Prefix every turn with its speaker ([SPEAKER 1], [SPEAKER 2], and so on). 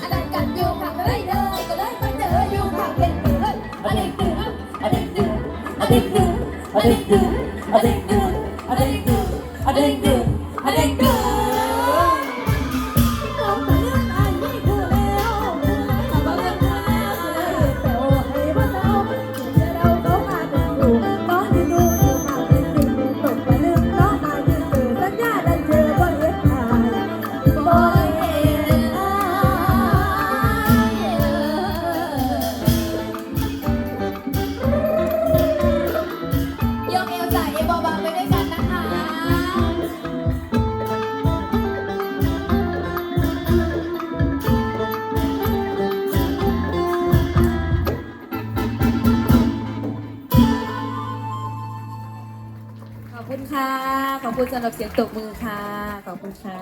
[SPEAKER 1] อันนั้นกัดอยู่ผักก็เลยเดิ
[SPEAKER 2] นก็เลยมาเจออยู่ผักเป็นเพื่นอันนี้ดื้ออันนี้ดื้ออันนี้ดื้ออันนี้ดื้ออันนี้ดื้ออั
[SPEAKER 3] นนี้ดื้ออันนี้ดื้น วาไว้ด้วยกันนะคะ
[SPEAKER 2] ขอบคุณค่ะ ขอบคุณสำหรับเสียงตบมือค่ะ ขอบคุณค่ะ